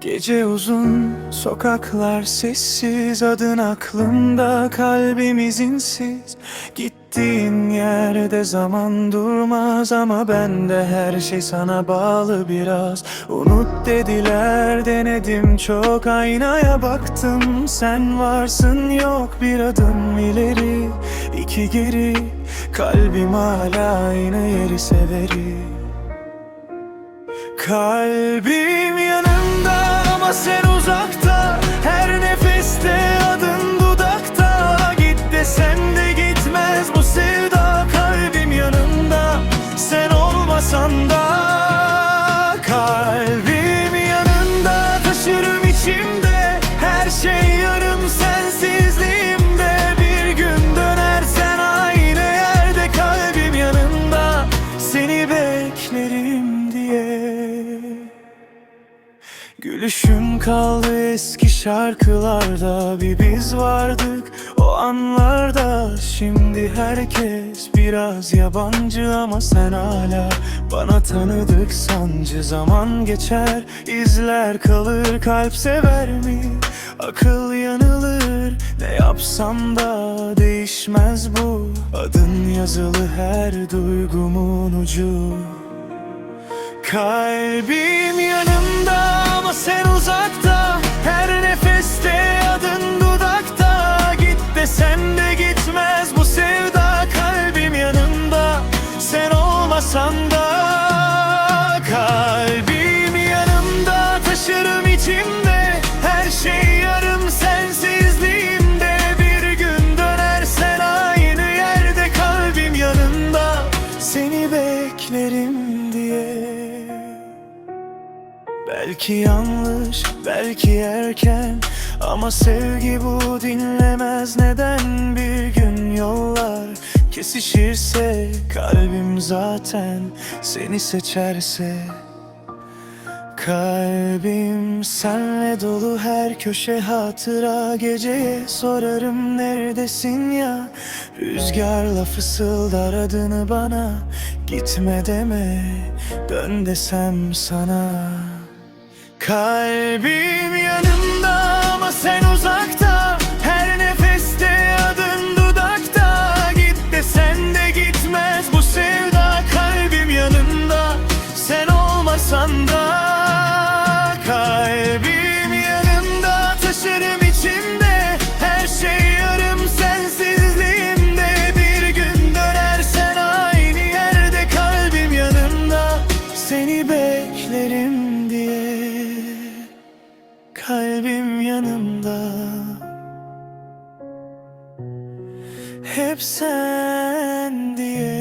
Gece uzun, sokaklar sessiz Adın aklımda, kalbimiz insiz Gittiğin yerde zaman durmaz Ama bende her şey sana bağlı biraz. Unut dediler, denedim çok Aynaya baktım, sen varsın yok Bir adım ileri, iki geri Kalbim hala aynı yeri severim Kalbim yanımda ama sen Gülüşün kaldı eski şarkılarda Bir biz vardık o anlarda. Şimdi herkes biraz yabancı Ama sen hala bana tanıdık sancı. Zaman geçer izler kalır Kalp sever mi? Akıl yanılır Ne yapsam da değişmez bu. Adın yazılı her duygumun ucu. Kalbim yanımda ama sen uzakta Belki yanlış, belki erken Ama sevgi bu dinlemez. Neden Bir gün yollar kesişirse Kalbim zaten seni seçerse? Kalbim senle dolu her köşe hatıra. Geceye sorarım neredesin ya? Rüzgarla fısıldar adını bana Gitme deme. Dön desem sana Kalbim yanımda ama sen uzakta. Her nefeste adın dudakta. Git desen de gitmez. Bu sevda Kalbim yanımda. Sen olmasan da Kalbim yanımda. Taşırım içimde. Her şey yarım sensizliğimde. Bir gün dönersen aynı yerde Kalbim yanımda. Seni beklerim Hep sen diye.